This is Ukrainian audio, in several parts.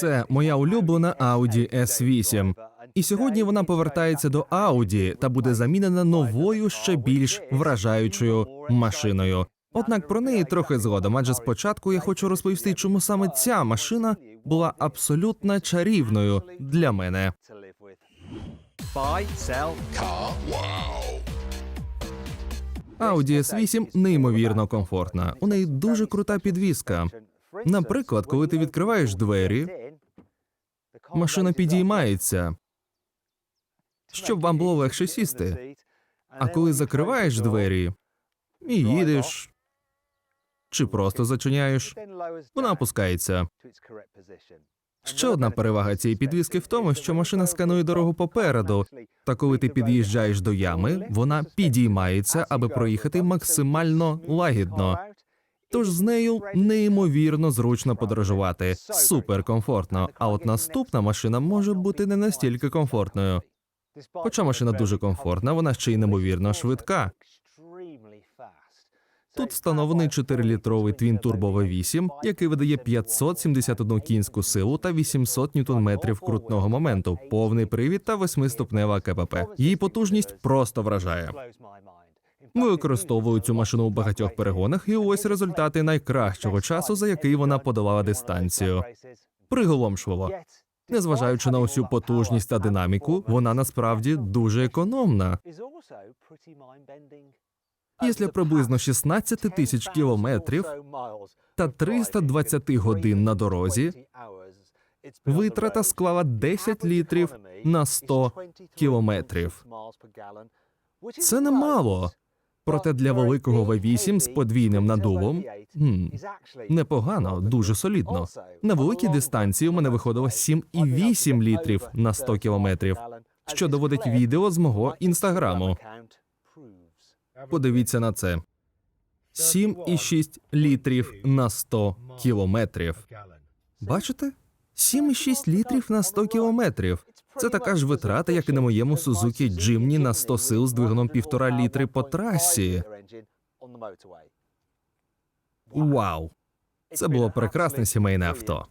Це моя улюблена Audi S8. І сьогодні вона повертається до Audi та буде замінена новою ще більш вражаючою машиною. Однак про неї трохи згодом, адже спочатку я хочу розповісти, чому саме ця машина була абсолютно чарівною для мене. Buy, sell, Audi S8 неймовірно комфортна. У неї дуже крута підвіска. Наприклад, коли ти відкриваєш двері, машина підіймається, щоб вам було легше сісти. А коли закриваєш двері і їдеш, чи просто зачиняєш, вона опускається. Ще одна перевага цієї підвіски в тому, що машина сканує дорогу попереду, та коли ти під'їжджаєш до ями, вона підіймається, аби проїхати максимально лагідно. Тож з нею неймовірно зручно подорожувати, супер комфортно. А от наступна машина може бути не настільки комфортною. Хоча машина дуже комфортна, вона ще й неймовірно швидка. Тут встановлений 4-літровий Twin Turbo V8, який видає 571 кінську силу та 800 ньютон-метрів крутного моменту, повний привід та восьмиступнева КПП. Її потужність просто вражає. Ми використовували цю машину у багатьох перегонах, і ось результати найкращого часу, за який вона подолала дистанцію. Приголомшливо. Незважаючи на усю потужність та динаміку, вона насправді дуже економна. Після приблизно 16 тисяч кілометрів та 320 годин на дорозі витрата склала 10 літрів на 100 кілометрів. Це немало. Проте для великого V8 з подвійним надувом хм, непогано, дуже солідно. На великій дистанції у мене виходило 7,8 літрів на 100 кілометрів, що доводить відео з мого інстаграму. Подивіться на це: 7,6 літрів на 100 кілометрів. Бачите? 7,6 літрів на 100 кілометрів. Це така ж витрата, як і на моєму Suzuki Jimny на 100 сил з двигуном 1,5 літри по трасі. Вау! Це було прекрасне сімейне авто.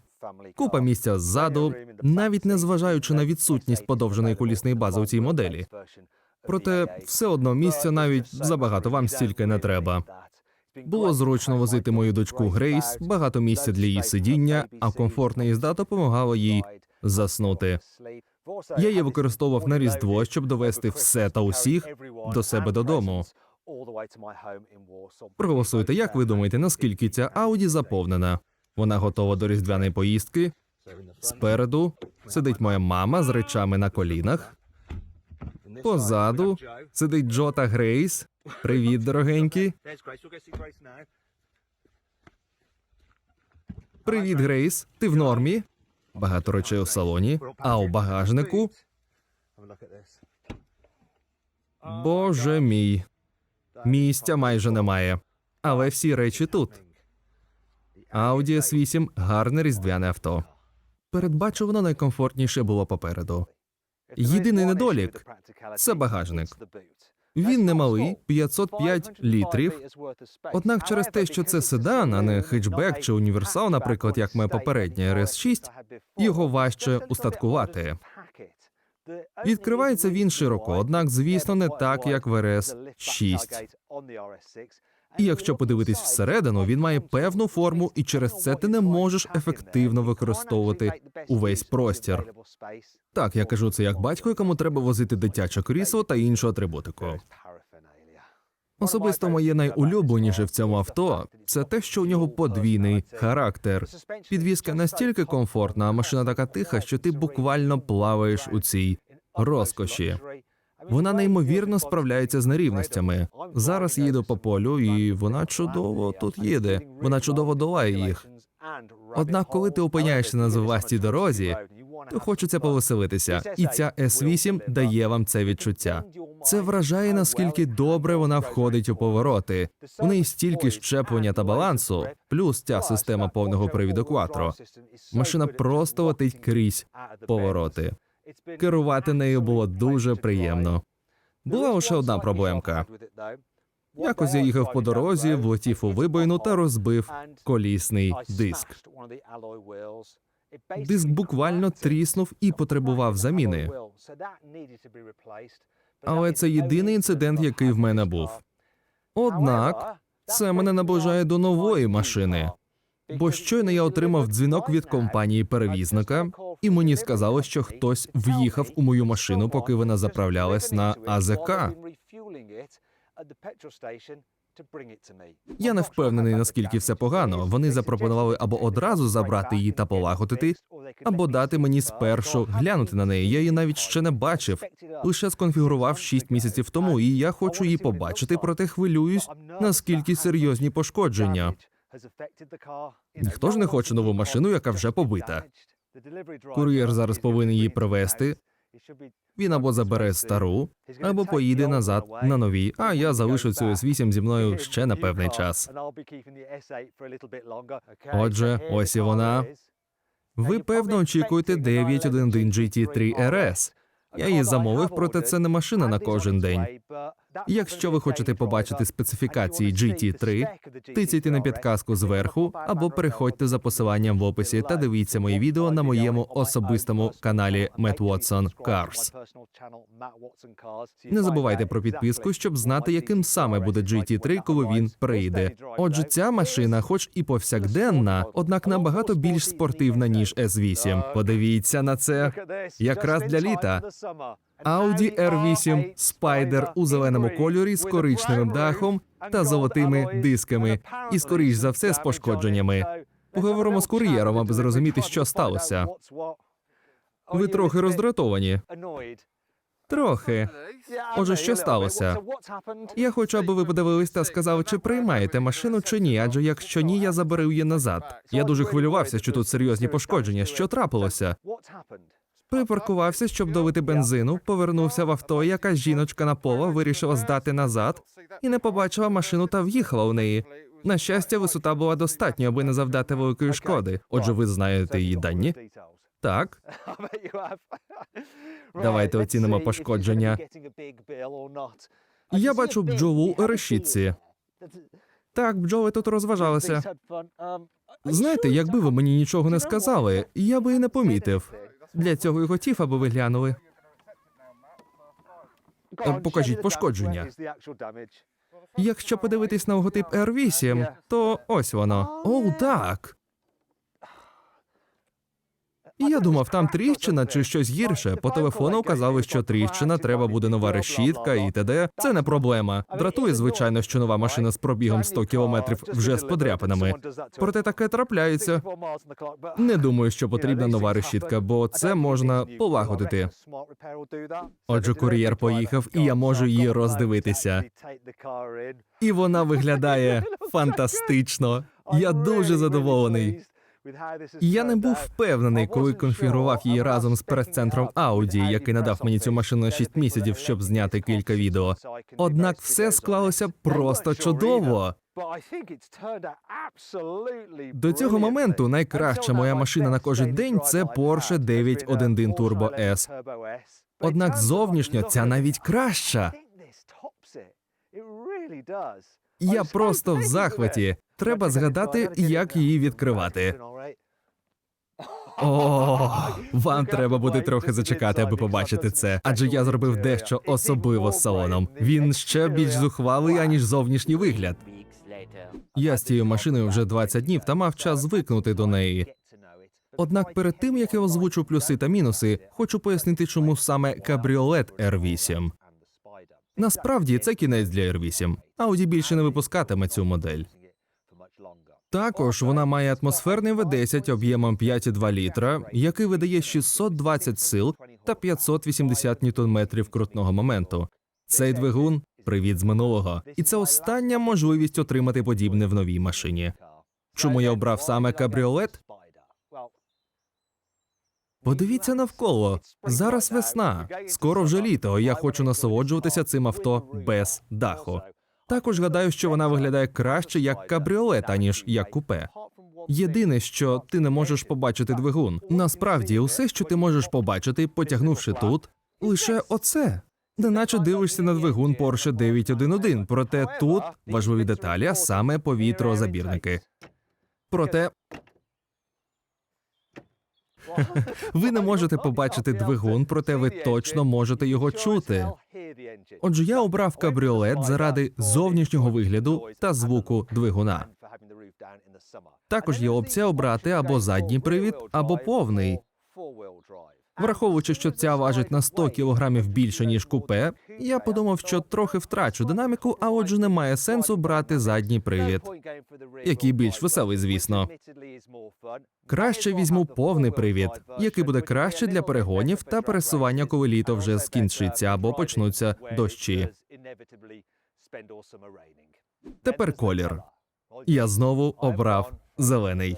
Купа місця ззаду, навіть не зважаючи на відсутність подовженої колісної бази у цій моделі. Проте все одно місця навіть забагато вам стільки не треба. Було зручно возити мою дочку Грейс, багато місця для її сидіння, а комфортна їзда допомагала їй заснути. Я її використовував на різдво, щоб довести все та усіх до себе додому. Проголосуйте, як ви думаєте, наскільки ця Ауді заповнена? Вона готова до різдвяної поїздки. Спереду сидить моя мама з речами на колінах. Позаду сидить Джо та Грейс. Привіт, дорогенькі. Привіт, Грейс. Ти в нормі? Багато речей у салоні, а у багажнику. Боже мій. Місця майже немає. Але всі речі тут. Audi S8 – гарне різдвяне авто. Передбачувано найкомфортніше було попереду. Єдиний недолік це багажник. Він немалий 505 літрів. Однак через те, що це седан, а не хетчбек чи універсал, наприклад, як моя попередня RS6, його важче устаткувати. Відкривається він широко, однак, звісно, не так, як в RS6. І якщо подивитись всередину, він має певну форму, і через це ти не можеш ефективно використовувати увесь простір. Так, я кажу це як батько, якому треба возити дитяче крісло та іншу атрибутику. Особисто моє найулюбленіше в цьому авто це те, що у нього подвійний характер. Підвізка настільки комфортна, а машина така тиха, що ти буквально плаваєш у цій розкоші. Вона неймовірно справляється з нерівностями. Зараз їду по полю, і вона чудово тут їде. Вона чудово долає їх. Однак, коли ти опиняєшся на зувастій дорозі, то хочеться повеселитися, і ця S8 дає вам це відчуття. Це вражає наскільки добре вона входить у повороти. У неї стільки щеплення та балансу, плюс ця система повного привіду Quattro. Машина просто летить крізь повороти. Керувати нею було дуже приємно. Була лише одна проблемка. Якось я їхав по дорозі, влетів у вибоїну та розбив колісний диск. Диск буквально тріснув і потребував заміни. Але це єдиний інцидент, який в мене був. Однак це мене наближає до нової машини. Бо щойно я отримав дзвінок від компанії перевізника, і мені сказали, що хтось в'їхав у мою машину, поки вона заправлялась на АЗК. Я не впевнений, наскільки все погано. Вони запропонували або одразу забрати її та полагодити, або дати мені спершу глянути на неї. Я її навіть ще не бачив. Лише сконфігурував 6 місяців тому, і я хочу її побачити, проте хвилююсь, наскільки серйозні пошкодження. Ніхто ж не хоче нову машину, яка вже побита. Кур'єр зараз повинен її привезти. Він або забере стару, або поїде назад на новій. А я залишу цю S8 зі мною ще на певний час. Отже, ось і вона. Ви певно очікуєте 911 GT3 RS. Я її замовив, проте це не машина на кожен день. Якщо ви хочете побачити специфікації GT3, тицяйте на підказку зверху або переходьте за посиланням в описі та дивіться мої відео на моєму особистому каналі Matt Watson Cars. Не забувайте про підписку, щоб знати, яким саме буде GT3, коли він прийде. Отже, ця машина, хоч і повсякденна, однак набагато більш спортивна ніж S8. Подивіться на це. Якраз для літа. Audi R8 Spider у зеленому кольорі з коричневим дахом та золотими дисками, і скоріш за все з пошкодженнями. Поговоримо з кур'єром, аби зрозуміти, що сталося. Ви трохи роздратовані. Трохи. Отже, що сталося? Я хочу, аби ви подивились та сказали, чи приймаєте машину чи ні. Адже якщо ні, я заберу її назад. Я дуже хвилювався, що тут серйозні пошкодження. Що трапилося? Припаркувався, щоб долити бензину, повернувся в авто. Якась жіночка на поло вирішила здати назад і не побачила машину та в'їхала у неї. На щастя, висота була достатньо, аби не завдати великої шкоди. Отже, ви знаєте її дані? Так. Давайте оцінимо пошкодження. Я бачу бджолу у решітці. Так, бджоли тут розважалися. Знаєте, якби ви мені нічого не сказали, я би і не помітив. Для цього і хотів, аби ви глянули. Покажіть пошкодження. Якщо подивитись на логотип R8, то ось воно. О, так. Я думав, там тріщина чи щось гірше. По телефону казали, що тріщина, треба буде нова решітка і т.д. Це не проблема. Дратує, звичайно, що нова машина з пробігом 100 кілометрів вже з подряпинами. Проте таке трапляється. Не думаю, що потрібна нова решітка, бо це можна полагодити. Отже, кур'єр поїхав, і я можу її роздивитися. І вона виглядає фантастично. Я дуже задоволений. Я не був впевнений, коли конфігурував її разом з прес-центром Audi, який надав мені цю машину на 6 місяців, щоб зняти кілька відео. Однак все склалося просто чудово. До цього моменту найкраща моя машина на кожен день це Porsche 911 Turbo S. Однак зовнішньо ця навіть краща. Я просто в захваті. Треба згадати, як її відкривати. О, вам треба буде трохи зачекати, аби побачити це. Адже я зробив дещо особливо з салоном. Він ще більш зухвалий, аніж зовнішній вигляд. Я з цією машиною вже 20 днів та мав час звикнути до неї. Однак перед тим як я озвучу плюси та мінуси, хочу пояснити, чому саме кабріолет R8. Насправді це кінець для R8. Audi більше не випускатиме цю модель. Також вона має атмосферний V10 об'ємом 5,2 літра, який видає 620 сил та 580 ньютон-метрів крутного моменту. Цей двигун привіт з минулого, і це остання можливість отримати подібне в новій машині. Чому я обрав саме кабріолет? Подивіться навколо. Зараз весна. Скоро вже літо. Я хочу насолоджуватися цим авто без даху. Також гадаю, що вона виглядає краще як кабріолет, аніж як купе. Єдине, що ти не можеш побачити двигун. Насправді, усе, що ти можеш побачити, потягнувши тут, лише оце. Неначе дивишся на двигун Porsche 911, проте тут важливі деталі, а саме повітрозабірники. Проте Ви не можете побачити двигун, проте ви точно можете його чути. Отже, я обрав кабріолет заради зовнішнього вигляду та звуку двигуна. Також є опція обрати або задній привід, або повний. Враховуючи, що ця важить на 100 кілограмів більше ніж купе, я подумав, що трохи втрачу динаміку, а отже, немає сенсу брати задній привід. який більш веселий, звісно. Краще візьму повний привід, який буде краще для перегонів та пересування, коли літо вже скінчиться або почнуться дощі. Тепер колір. Я знову обрав зелений.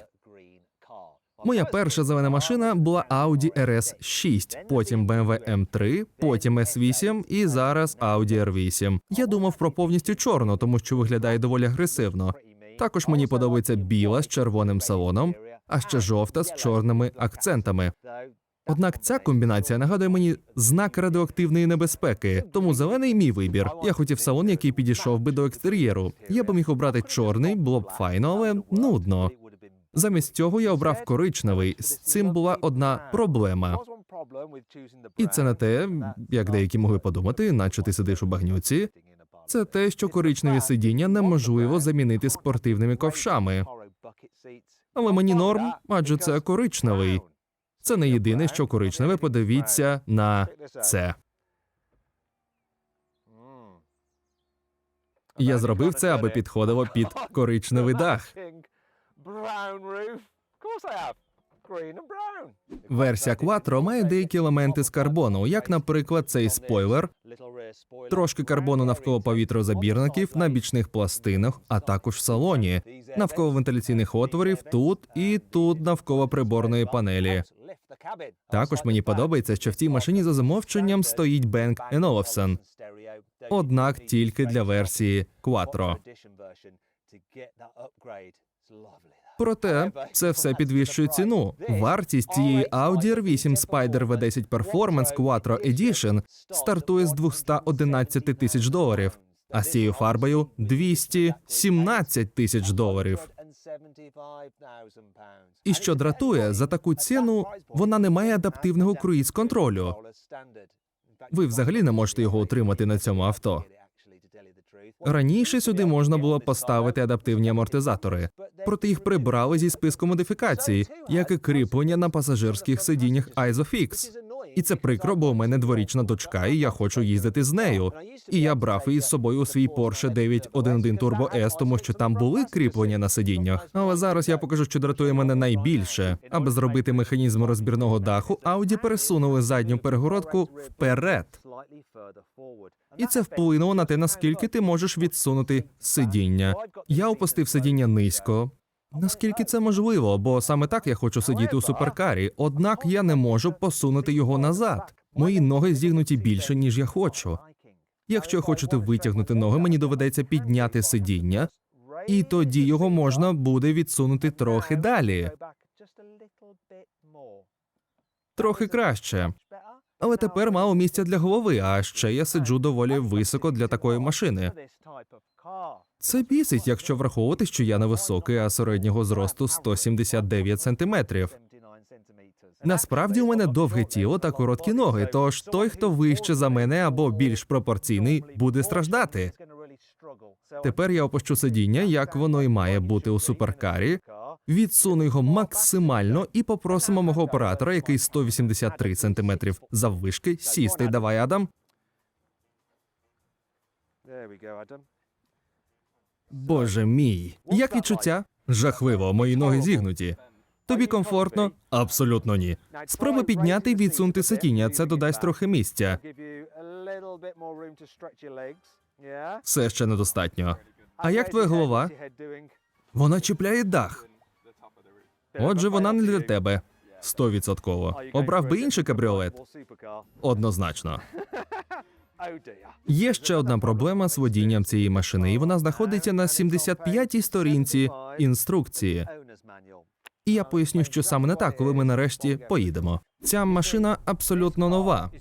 Моя перша зелена машина була Audi RS6, потім BMW M3, потім S8 і зараз Audi R8. Я думав про повністю чорну, тому що виглядає доволі агресивно. Також мені подобається біла з червоним салоном, а ще жовта з чорними акцентами. Однак ця комбінація нагадує мені знак радіоактивної небезпеки, тому зелений мій вибір. Я хотів салон, який підійшов би до екстер'єру. Я би міг обрати чорний, було б файно, але нудно. Замість цього я обрав коричневий. З цим була одна проблема. І це не те, як деякі могли подумати, наче ти сидиш у багнюці. Це те, що коричневі сидіння неможливо замінити спортивними ковшами. Але мені норм, адже це коричневий. Це не єдине, що коричневе. Подивіться на це. Я зробив це, аби підходило під коричневий дах. Версія Quattro має деякі елементи з карбону, як, наприклад, цей спойлер, трошки карбону навколо повітрозабірників на бічних пластинах, а також в салоні, навколо вентиляційних отворів тут і тут навколо приборної панелі. Також мені подобається, що в цій машині за замовченням стоїть Bang Olufsen, однак тільки для версії Quattro. Проте це все підвищує ціну. Вартість цієї Audi R8 Spider V10 Performance Quattro Edition стартує з 211 тисяч доларів, а з цією фарбою 217 тисяч доларів. І що дратує, за таку ціну вона не має адаптивного круїз контролю. Ви взагалі не можете його отримати на цьому авто. Раніше сюди можна було поставити адаптивні амортизатори, проте їх прибрали зі списку модифікацій, як і кріплення на пасажирських сидіннях Isofix. І це прикро, бо у мене дворічна дочка, і я хочу їздити з нею. І я брав її з собою у свій Porsche 911 Turbo S, тому що там були кріплення на сидіннях. Але зараз я покажу, що дратує мене найбільше. Аби зробити механізм розбірного даху, Audi пересунули задню перегородку вперед. І це вплинуло на те, наскільки ти можеш відсунути сидіння. Я опустив сидіння низько. Наскільки це можливо, бо саме так я хочу сидіти у суперкарі, однак я не можу посунути його назад. Мої ноги зігнуті більше, ніж я хочу. Якщо хочете витягнути ноги, мені доведеться підняти сидіння, і тоді його можна буде відсунути трохи далі. Трохи краще. Але тепер мало місця для голови, а ще я сиджу доволі високо для такої машини. Це бісить, якщо враховувати, що я невисокий, а середнього зросту 179 сантиметрів. Насправді у мене довге тіло та короткі ноги, тож той, хто вище за мене або більш пропорційний, буде страждати. Тепер я опущу сидіння, як воно і має бути у суперкарі. Відсуну його максимально і попросимо мого оператора, який 183 сантиметрів заввишки, сісти. Давай, Адам. Боже мій, як відчуття? Жахливо, мої ноги зігнуті. Тобі комфортно? Абсолютно ні. Спробуй підняти і відсунути сидіння, це додасть трохи місця. Все ще недостатньо. А як твоя голова? Вона чіпляє дах. Отже, вона не для тебе. Стовідсотково. Обрав би інший кабріолет? Однозначно. Є ще одна проблема з водінням цієї машини, і вона знаходиться на 75-й сторінці інструкції. І я поясню, що саме не так, коли ми нарешті поїдемо. Ця машина абсолютно нова.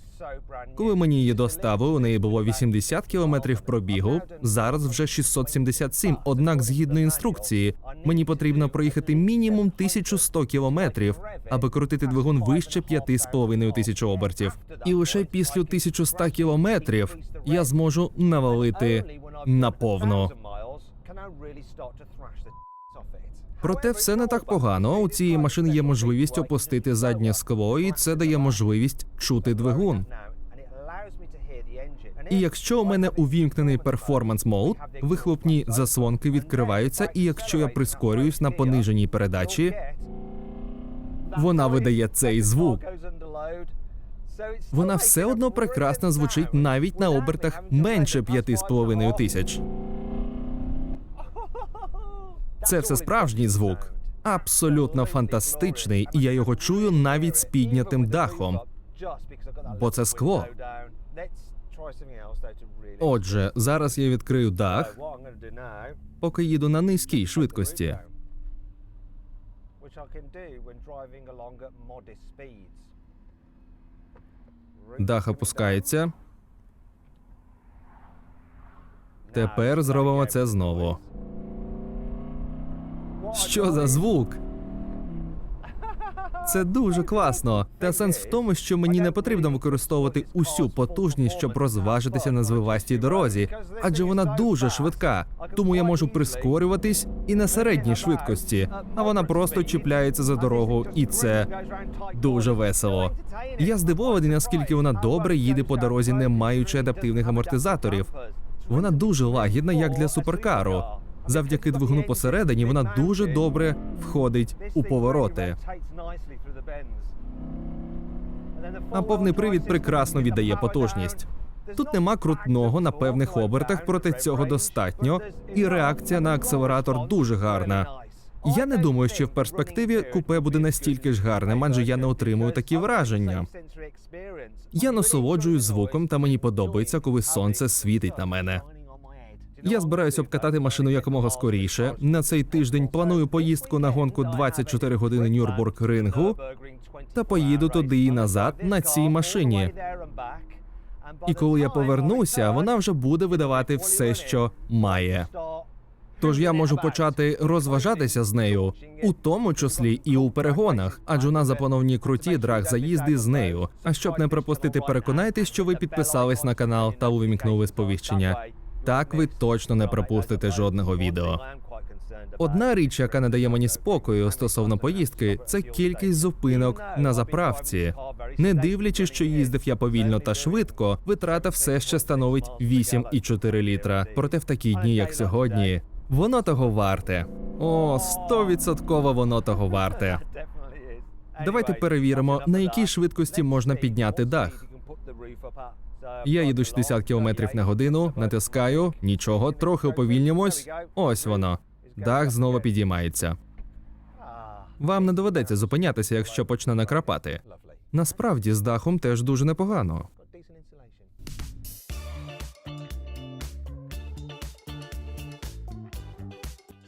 Коли мені її доставили, у неї було 80 кілометрів пробігу. Зараз вже 677. Однак, згідно інструкції, Мені потрібно проїхати мінімум 1100 кілометрів, аби крутити двигун вище 5,5 тисяч обертів. І лише після 1100 кілометрів я зможу навалити наповну. Проте все не так погано. У цієї машини є можливість опустити заднє скло, і це дає можливість чути двигун. І якщо у мене увімкнений перформанс мод, вихлопні заслонки відкриваються, і якщо я прискорююсь на пониженій передачі, вона видає цей звук. Вона все одно прекрасно звучить навіть на обертах менше 5,5 тисяч. Це все справжній звук. Абсолютно фантастичний, і я його чую навіть з піднятим дахом. Бо це скло. Отже, зараз я відкрию дах, поки їду на низькій швидкості. Дах опускається. Тепер зробимо це знову. Що за звук? Це дуже класно. Та сенс в тому, що мені не потрібно використовувати усю потужність, щоб розважитися на звивастій дорозі, адже вона дуже швидка. Тому я можу прискорюватись і на середній швидкості, а вона просто чіпляється за дорогу, і це дуже весело. Я здивований, наскільки вона добре їде по дорозі, не маючи адаптивних амортизаторів. Вона дуже лагідна, як для суперкару. Завдяки двигуну посередині вона дуже добре входить у повороти. А повний привід прекрасно віддає потужність. Тут нема крутного на певних обертах, проте цього достатньо, і реакція на акселератор дуже гарна. Я не думаю, що в перспективі купе буде настільки ж гарним, адже я не отримую такі враження. Я насолоджуюсь звуком, та мені подобається, коли сонце світить на мене. Я збираюсь обкатати машину якомога скоріше. На цей тиждень планую поїздку на гонку 24 години Нюрбург рингу та поїду туди і назад на цій машині. І коли я повернуся, вона вже буде видавати все, що має. Тож я можу почати розважатися з нею, у тому числі і у перегонах, адже у нас заплановані круті драг заїзди з нею. А щоб не пропустити, переконайтесь, що ви підписались на канал та увімкнули сповіщення. Так ви точно не пропустите жодного відео. Одна річ, яка не дає мені спокою стосовно поїздки, це кількість зупинок на заправці. Не дивлячись, що їздив я повільно та швидко, витрата все ще становить 8,4 літра. Проте в такі дні, як сьогодні, воно того варте. О, стовідсотково воно того варте. Давайте перевіримо, на якій швидкості можна підняти дах. Я їду 60 км на годину, натискаю, нічого, трохи уповільнимось. Ось воно. Дах знову підіймається. Вам не доведеться зупинятися, якщо почне накрапати. Насправді з дахом теж дуже непогано.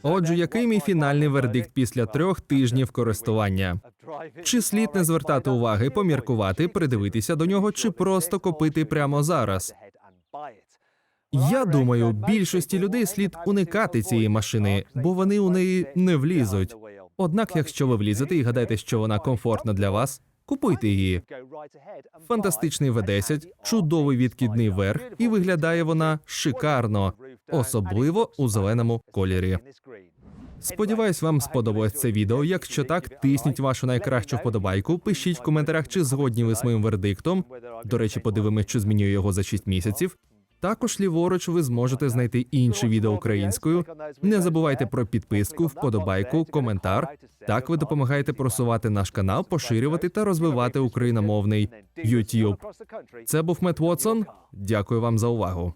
Отже, який мій фінальний вердикт після трьох тижнів користування? Чи слід не звертати уваги, поміркувати, придивитися до нього, чи просто купити прямо зараз? Я думаю, більшості людей слід уникати цієї машини, бо вони у неї не влізуть. Однак, якщо ви влізете і гадаєте, що вона комфортна для вас, купуйте її. Фантастичний V10, чудовий відкидний верх, і виглядає вона шикарно, особливо у зеленому кольорі. Сподіваюсь, вам сподобалось це відео. Якщо так, тисніть вашу найкращу вподобайку. Пишіть в коментарях, чи згодні ви з моїм вердиктом. До речі, подивимось, чи змінюю його за 6 місяців. Також ліворуч ви зможете знайти інші відео українською. Не забувайте про підписку, вподобайку, коментар. Так ви допомагаєте просувати наш канал, поширювати та розвивати україномовний YouTube. Це був Мет Вотсон. Дякую вам за увагу.